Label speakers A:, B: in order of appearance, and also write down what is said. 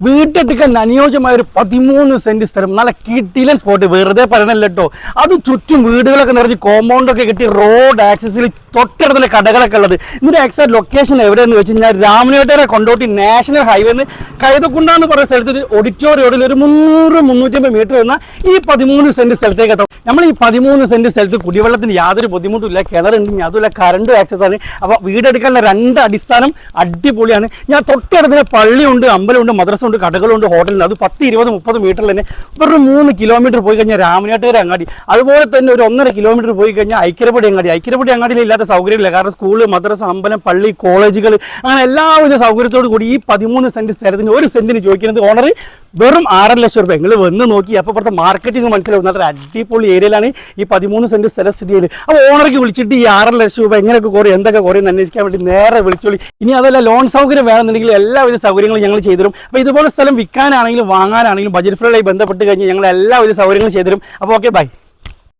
A: വീട്ടെടുക്കാൻ അനുയോജ്യമായ ഒരു പതിമൂന്ന് സെന്റ് സ്ഥലം. നല്ല കിട്ടിലൻ സ്പോട്ട് വെറുതെ പറയണല്ലോ അത് ചുറ്റും വീടുകളൊക്കെ നിറഞ്ഞ് കോമ്പൗണ്ട് ഒക്കെ കെട്ടി റോഡ് ആക്സസിൽ തൊട്ടടുത്തുള്ള കടകളൊക്കെ ഉള്ളത്. ഇതിന്റെ എക്സാക്ട് ലൊക്കേഷൻ എവിടെയെന്ന് വെച്ച് കഴിഞ്ഞാൽ രാമനോട്ടേരെ കൊണ്ടോട്ടി നാഷണൽ ഹൈവേന്ന് കൈതക്കുണ്ടാന്ന് പറയുന്ന സ്ഥലത്ത് ഒരു ഓഡിറ്റോറിയം ഒരു മുന്നൂറ് മുന്നൂറ്റമ്പത് മീറ്റർ വന്ന ഈ പതിമൂന്ന് സെന്റ് സ്ഥലത്തേക്ക് എത്താം. നമ്മൾ ഈ പതിമൂന്ന് സെന്റ് സ്ഥലത്ത് കുടിവെള്ളത്തിന് യാതൊരു ബുദ്ധിമുട്ടില്ല കിണറുണ്ട് അതുമില്ല. കറണ്ട് ആക്സസ് ആണ്. അപ്പോൾ വീടെടുക്കാനുള്ള രണ്ട് അടിസ്ഥാനം അടിപൊളിയാണ്. ഞാൻ തൊട്ടടുത്ത് പള്ളിയുണ്ട് അമ്പലമുണ്ട് മദ്രസ ഉണ്ട് കടകളുണ്ട് ഹോട്ടലുണ്ട് അത് പത്ത് ഇരുപത് മുപ്പത് മീറ്ററിൽ തന്നെ വെറും മൂന്ന് കിലോമീറ്റർ പോയി കഴിഞ്ഞാൽ രാമനാട്ടുകര അങ്ങാടി. അതുപോലെ തന്നെ ഒരു ഒന്നര കിലോമീറ്റർ പോയി കഴിഞ്ഞാൽ ഐക്യരപ്പടി അങ്ങാടി. ഐക്യരപ്പടി അങ്ങാടിയിൽ ഇല്ലാത്ത സൗകര്യമില്ല. കാരണം സ്കൂൾ മദ്രസ അമ്പലം പള്ളി കോളേജുകൾ അങ്ങനെ എല്ലാവിധ സൗകര്യത്തോടു കൂടി ഈ പതിമൂന്ന് സെന്റ് സ്ഥലത്തിന് ഒരു സെന്റിന് ചോദിക്കുന്നത് ഓണർ വെറും ആറര ലക്ഷം രൂപ. നിങ്ങൾ വന്ന് നോക്കി അപ്പോൾ ഇവിടുത്തെ മാർക്കറ്റിംഗ് മനസ്സിലാവും. നല്ല അടിപൊളി ഏരിയയിലാണ് ഈ പതിമൂന്ന് സെന്റ് സ്ഥല സ്ഥിതി ചെയ്ത് അപ്പോൾ ഓണർക്ക് വിളിച്ചിട്ട് ഈ ആറര ലക്ഷം രൂപ എങ്ങനെയൊക്കെ കുറയും എന്തൊക്കെ കുറയും അന്വേഷിക്കാൻ വേണ്ടി നേരെ വിളിച്ചോളി. ഇനി അതല്ല ലോൺ സൗകര്യം വേണമെന്നുണ്ടെങ്കിൽ എല്ലാവിധ സൗകര്യങ്ങളും ഞങ്ങൾ ചെയ്തുതരും അപ്പോൾ ഇതുപോലെ സ്ഥലം വിൽക്കാനാണെങ്കിലും വാങ്ങാനാണെങ്കിലും ബജറ്റ് ഫ്രീഡായി ബന്ധപ്പെട്ട് കഴിഞ്ഞാൽ ഞങ്ങൾ എല്ലാവിധ സൗകര്യങ്ങളും ചെയ്തുതരും അപ്പോൾ ഓക്കെ ബൈ